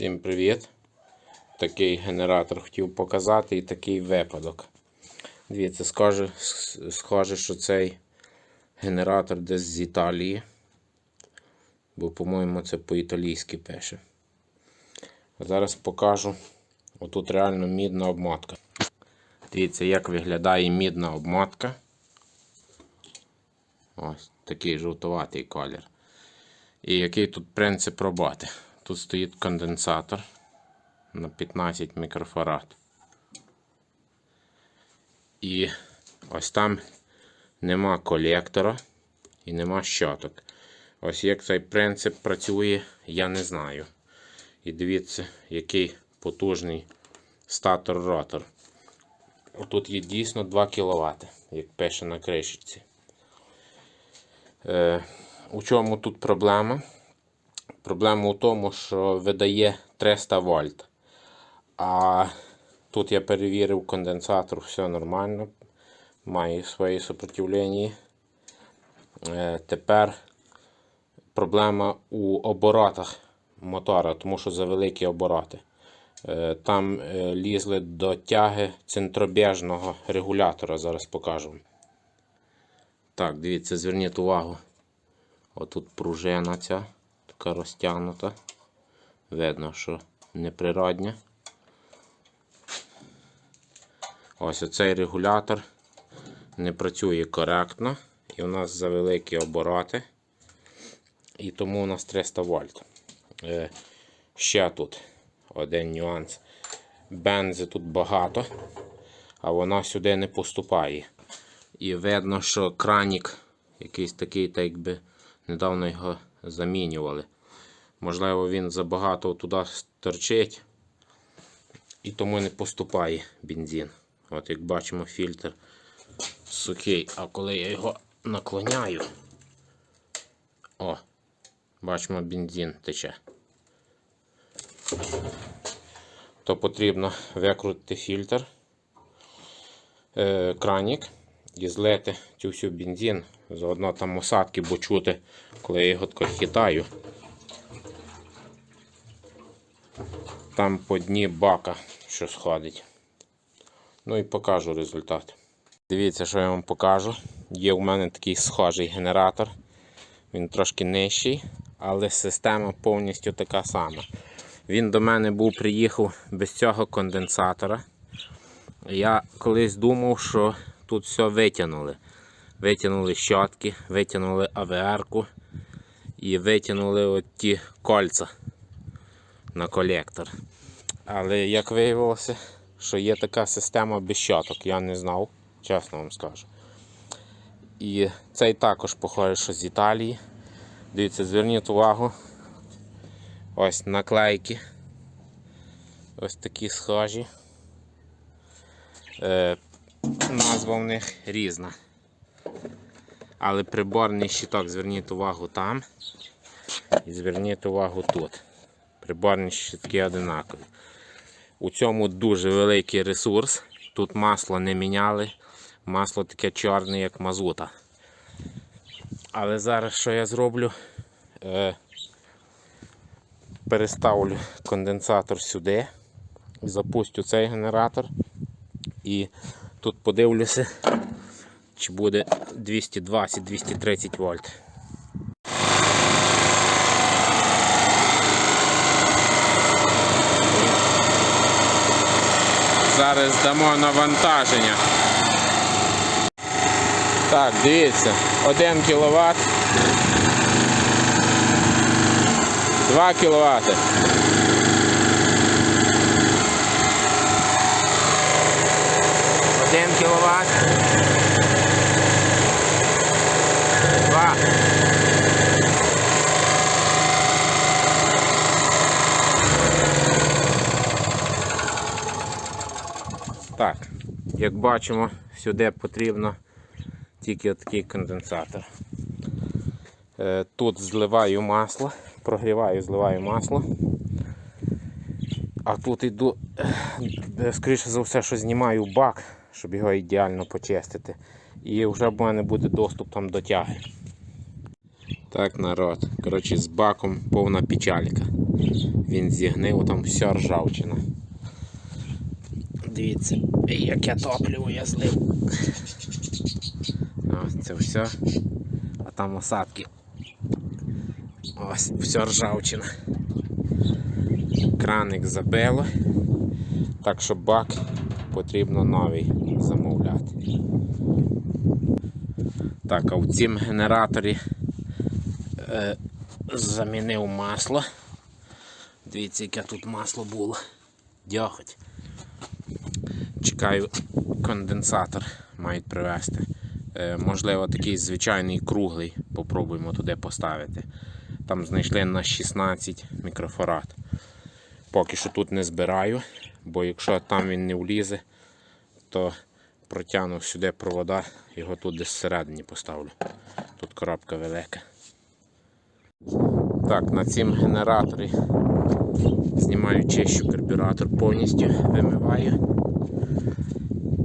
Всім привіт! Такий генератор хотів показати і такий випадок. Дивіться, схоже, схоже, що цей генератор десь з Італії. Бо, по-моєму, це по-італійськи пише. А зараз покажу. Отут реально мідна обмотка. Дивіться, як виглядає мідна обмотка. Ось такий жовтуватий колір. І який тут принцип роботи? Тут стоїть конденсатор на 15 мікрофарад. І ось там нема колектора і нема щоток. Ось як цей принцип працює, я не знаю. І дивіться, який потужний статор-ротор. Тут є дійсно 2 кВт, як пише на кришечці. Е, у чому тут проблема? Проблема у тому, що видає 300 вольт. А тут я перевірив конденсатор, все нормально. Має своє сопротивлення. Е, тепер проблема у оборотах мотора, тому що за великі обороти. Е, там е, лізли до тяги центробіжного регулятора, зараз покажу. Так, дивіться, зверніть увагу. Отут пружина ця, така розтягнута. Видно, що неприродня. Ось оцей регулятор не працює коректно. І у нас за великі обороти. І тому у нас 300 вольт. Е, ще тут один нюанс. Бензи тут багато, а вона сюди не поступає. І видно, що кранік якийсь такий, так якби недавно його замінювали. Можливо, він забагато туди торчить і тому не поступає бензин. От як бачимо, фільтр сухий, а коли я його наклоняю, о, бачимо, бензин тече. То потрібно викрутити фільтр, е, кранік і злити цю всю бензин. Заодно там осадки, бо чути, коли я його хитаю. Там по дні бака, що сходить. Ну і покажу результат. Дивіться, що я вам покажу. Є у мене такий схожий генератор. Він трошки нижчий, але система повністю така сама. Він до мене був приїхав без цього конденсатора. Я колись думав, що тут все витягнули. Витягнули щотки, витягнули АВР-ку і витягнули от ті кольця на колектор. Але як виявилося, що є така система без щоток, я не знав, чесно вам скажу. І цей також похоже, що з Італії. Дивіться, зверніть увагу. Ось наклейки. Ось такі схожі. Е, назва в них різна. Але приборний щиток, зверніть увагу там. І зверніть увагу тут. Приборні щитки одинакові. У цьому дуже великий ресурс. Тут масло не міняли. Масло таке чорне, як мазута. Але зараз що я зроблю? Е, переставлю конденсатор сюди. Запустю цей генератор. І тут подивлюся, чи буде 220-230 вольт. Зараз дамо навантаження. Так, дивіться, 1 кВт. 2 кВт. Один кіловат. Так, як бачимо, сюди потрібно тільки такий конденсатор. Е, Тут зливаю масло, прогріваю, зливаю масло. А тут йду, е, скоріше за все, що знімаю бак, щоб його ідеально почистити. І вже в мене буде доступ там до тяги. Так, народ. Коротше, з баком повна печалька. Він зігнив, там вся ржавчина. Дивіться, яке топливо я злив. Ось це все. А там осадки. Ось, вся ржавчина. Краник забило. Так що бак потрібно новий замовляти. Так, а в цім генераторі е, замінив масло. Дивіться, яке тут масло було. Дьоготь. Чекаю, конденсатор мають привезти. Е, можливо, такий звичайний круглий. Попробуємо туди поставити. Там знайшли на 16 мікрофарад. Поки що тут не збираю, бо якщо там він не влізе, то протягну сюди провода, його тут десь всередині поставлю. Тут коробка велика. Так, на цім генераторі знімаю чищу карбюратор повністю, вимиваю.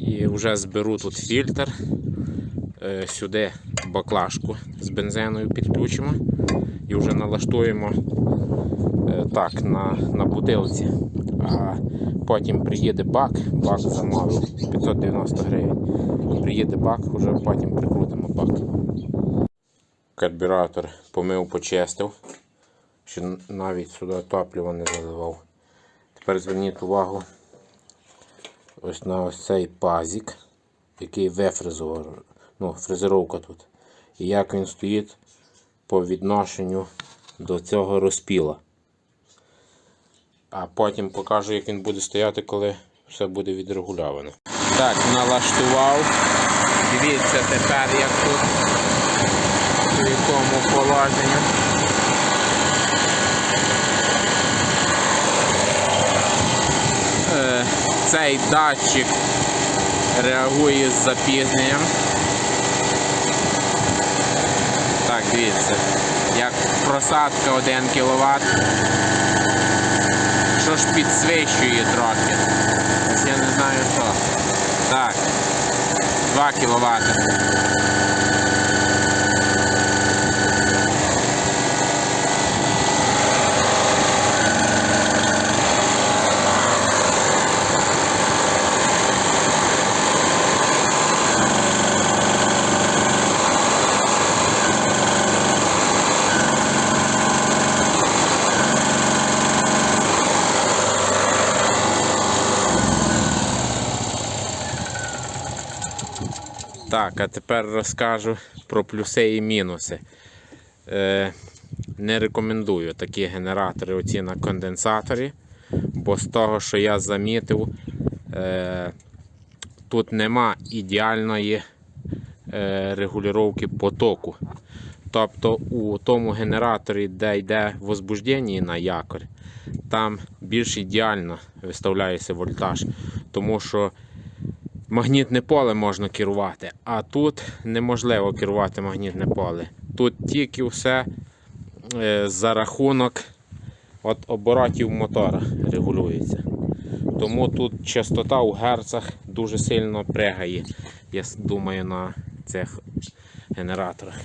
І вже зберу тут фільтр. Е, Сюди баклажку з бензиною підключимо і вже налаштуємо е, так на, на бутилці. А потім приїде бак, бак замовив 590 гривень. Приїде бак, вже потім прикрутимо бак. Карбюратор помив, почистив, що навіть сюди топливо не заливав. Тепер зверніть увагу ось на ось цей пазик, який вифрезував, ну, фрезеровка тут. І як він стоїть по відношенню до цього розпіла. А потім покажу, як він буде стояти, коли все буде відрегульовано. Так, налаштував. Дивіться тепер, як тут в якому положенні. Е, Цей датчик реагує з запізненням. Так, дивіться, як просадка 1 кВт. Що ж підсвищує трохи. Ось я не знаю що. Так. 2 кВт. Так, а тепер розкажу про плюси і мінуси. Е, не рекомендую такі генератори оці на конденсаторі, бо з того, що я замітив, е, тут нема ідеальної е, регулювання потоку. Тобто у тому генераторі, де йде возбуждення на якорь, там більш ідеально виставляється вольтаж, тому що магнітне поле можна керувати, а тут неможливо керувати магнітне поле. Тут тільки все е, за рахунок от оборотів мотора регулюється. Тому тут частота у герцах дуже сильно пригає, я думаю, на цих генераторах.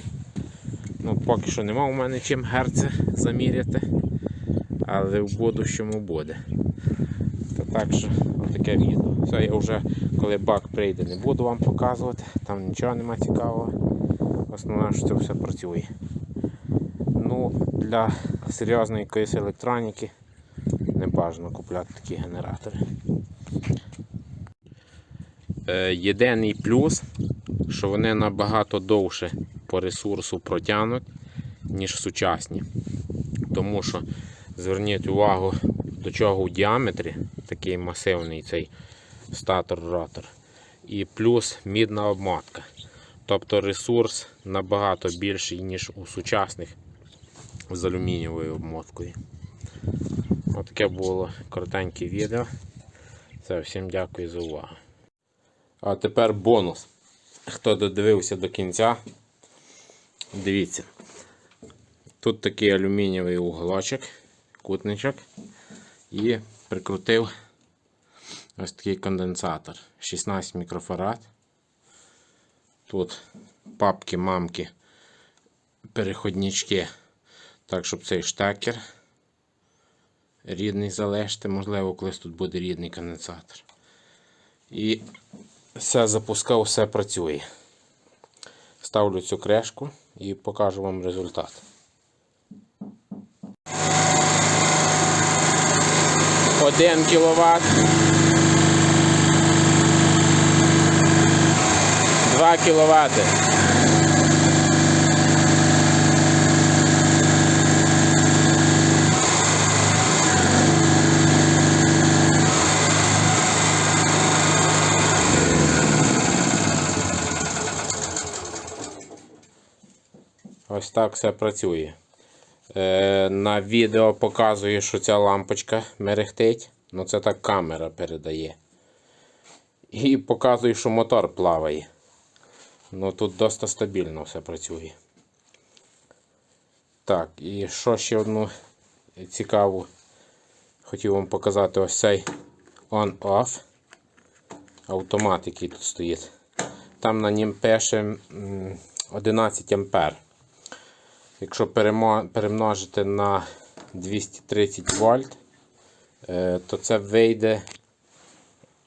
Ну, поки що нема у мене чим герці заміряти, але в будущому буде. То так що таке відео. Все, я вже коли бак прийде, не буду вам показувати, там нічого нема цікавого. Основне, що це все працює. Ну, для серйозної якоїсь електроніки не бажано купляти такі генератори. Е, єдиний плюс, що вони набагато довше по ресурсу протягнуть, ніж сучасні. Тому що зверніть увагу, до чого у діаметрі такий масивний цей статор-ротор. І плюс мідна обмотка. Тобто ресурс набагато більший, ніж у сучасних з алюмінієвою обмоткою. Отаке було коротеньке відео. Все, всім дякую за увагу. А тепер бонус. Хто додивився до кінця, дивіться. Тут такий алюмінієвий уголочок, кутничок. І прикрутив ось такий конденсатор. 16 мікрофарад. Тут папки, мамки переходнички. Так, щоб цей штекер рідний залишити, можливо, колись тут буде рідний конденсатор. І все запускав, все працює. Ставлю цю кришку і покажу вам результат. Один кіловат. Два кіловати. Ось так все працює. Е, на відео показує, що ця лампочка мерехтить. Ну це так камера передає. І показує, що мотор плаває. Ну тут досить стабільно все працює. Так, і що ще одну цікаву хотів вам показати ось цей on-off автомат, який тут стоїть. Там на нім пише 11 ампер. Якщо перемножити на 230 вольт, е, то це вийде,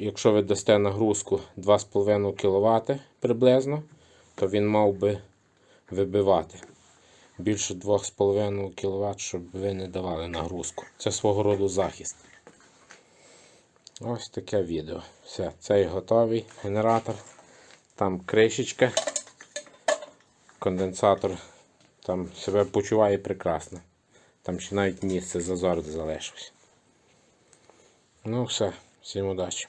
якщо ви дасте нагрузку 2,5 кВт приблизно, то він мав би вибивати більше 2,5 кВт, щоб ви не давали нагрузку. Це свого роду захист. Ось таке відео. Все, цей готовий генератор. Там кришечка, конденсатор там себе почуває прекрасно. Там ще навіть місце зазор залишився. Ну все, всім удачі.